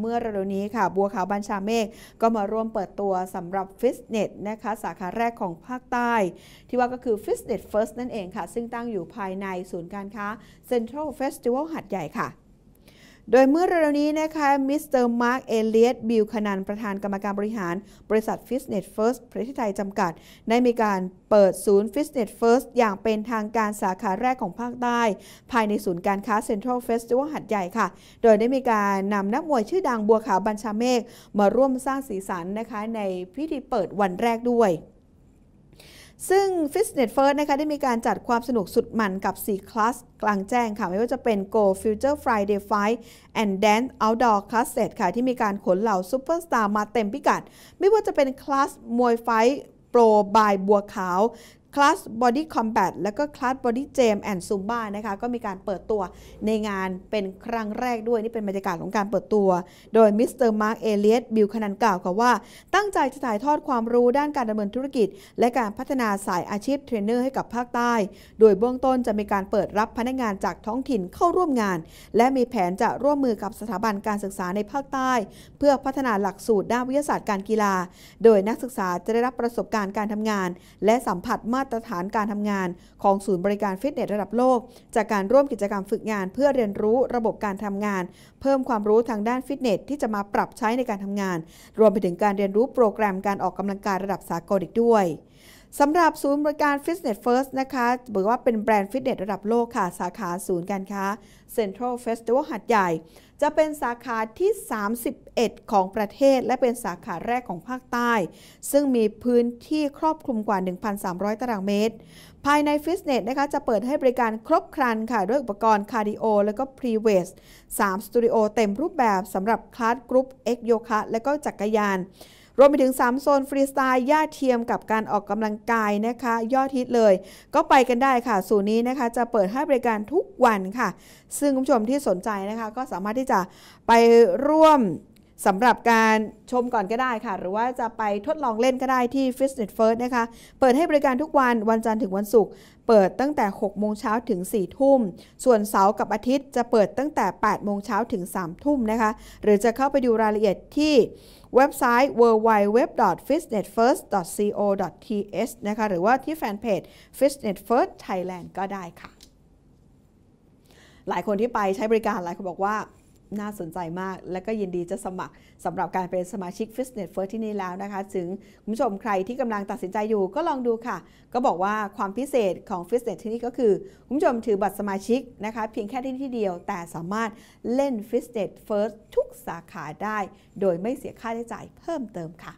เมื่อเร็วๆนี้ค่ะ บัวขาวบัญชาเมฆก็มาร่วมเปิดตัวสำหรับฟิตเนสนะคะสาขาแรกของภาคใต้ ที่ว่าก็คือฟิสเนสเฟิร์สนั่นเองค่ะ ซึ่งตั้งอยู่ภายในศูนย์การค้าเซ็นทรัลเฟสติวัลหัดใหญ่ค่ะ โดยเมื่อเร็วนี้นะคะมิสเตอร์มาร์คเอเลียตบิลคนันประธานกรรมการบริหาร บริษัท Fitness First ประเทศไทยจำกัด ได้มีการเปิดศูนย์ Fitness First อย่างเป็นทางการสาขาแรกของภาคใต้ ภายในศูนย์การค้า Central Festival หัดใหญ่ค่ะ โดยได้มีการนำนักมวยชื่อดังบัวขาวบัญชาเมฆมาร่วมสร้างสีสันนะคะในพิธีเปิดวันแรกด้วย ซึ่ง Fitness First นะคะได้มีการจัดความสนุกสุดมันกับ 4 คลาสกลางแจ้งค่ะ ไม่ว่าจะเป็น Go Future Friday Fight and Dance Outdoor Class Set ค่ะ ที่มีการขนเหล่าซูเปอร์สตาร์มาเต็มพิกัด ไม่ว่าจะเป็นคลาสมวยไฟโปรบายบัวขาว คลาส Body Combat แล้วก็คลาส Body Jam and Zumba นะคะก็มีการเปิดตัวในงานเป็นครั้งแรกด้วย นี่เป็นบรรยากาศของการเปิดตัว โดยมิสเตอร์มาร์คเอเลียตบิลคนันกล่าวค่ะว่า ตั้งใจจะถ่ายทอดความรู้ด้านการดำเนินธุรกิจ และการพัฒนาสายอาชีพเทรนเนอร์ให้กับภาคใต้ โดยเบื้องต้นจะมีการเปิดรับพนักงานจากท้องถิ่นเข้าร่วมงาน และมีแผนจะร่วมมือกับสถาบันการศึกษาในภาคใต้ เพื่อพัฒนาหลักสูตรด้านวิทยาศาสตร์การกีฬา โดยนักศึกษาจะได้รับประสบการณ์การทำงาน และสัมผัสมาาตรฐานการทำงาน ของศูนย์บริการฟิตเนสระดับโลก จากการร่วมกิจกรรมฝึกงาน เพื่อเรียนรู้ระบบการทำงาน เพิ่มความรู้ทางด้านฟิตเนสที่จะมาปรับใช้ในการทำงาน รวมไปถึงการเรียนรู้โปรแกรมการออกกำลังกายระดับสากลอีกด้วย สำหรับศูนย์บริการ Fitness First นะคะบอกว่าเป็นแบรนด์ฟิตเนสระดับโลกค่ะ สาขาศูนย์การค้า Central Festival หัดใหญ่ จะเป็นสาขาที่ 31 ของประเทศ และเป็นสาขาแรกของภาคใต้ ซึ่งมีพื้นที่ครอบคลุมกว่า 1,300 ตารางเมตร ภายในฟิตเนสนะคะจะเปิดให้บริการครบครันค่ะ ด้วยอุปกรณ์คาร์ดิโอ และก็พรีเวส3สตูดิโอเต็มรูปแบบสำหรับคลาสกรุ๊ป X โยคะและก็จักรยาน รวมไปถึง 3 โซนฟรีสไตล์ย่าเทียมกับการออกกำลังกายนะคะ ยอดฮิตเลย ก็ไปกันได้ค่ะ ศูนย์นี้นะคะจะเปิดให้บริการทุกวันค่ะ ซึ่งคุณผู้ชมที่สนใจนะคะ ก็สามารถที่จะไปร่วม สำหรับการชมก่อนก็ได้ค่ะ หรือว่าจะไปทดลองเล่นก็ได้ที่ Fitness First นะคะ เปิดให้บริการทุกวันวันจันทร์ถึงวันศุกร์เปิดตั้งแต่ 6 โมงเช้าถึง 4 ทุ่ม ส่วนเสาร์กับอาทิตย์จะเปิดตั้งแต่ 8 โมงเช้าถึง 3 ทุ่มนะคะ หรือจะเข้าไปดูรายละเอียดที่เว็บไซต์ www.fitnessfirst.co.th นะคะ หรือว่าที่แฟนเพจ Fitness First Thailand ก็ได้ค่ะ หลายคนที่ไปใช้บริการหลายคนบอกว่า น่าสนใจมาก และก็ยินดีจะสมัครสำหรับการเป็นสมาชิก Fitness First ที่นี่แล้วนะคะ ถึงคุณผู้ชมใครที่กำลังตัดสินใจอยู่ก็ลองดูค่ะ ก็บอกว่าความพิเศษของ Fitness ที่นี่ก็คือ คุณผู้ชมถือบัตรสมาชิกนะคะ เพียงแค่ที่ที่เดียว แต่สามารถเล่น Fitness First ทุกสาขาได้ โดยไม่เสียค่าใช้จ่ายเพิ่มเติมค่ะ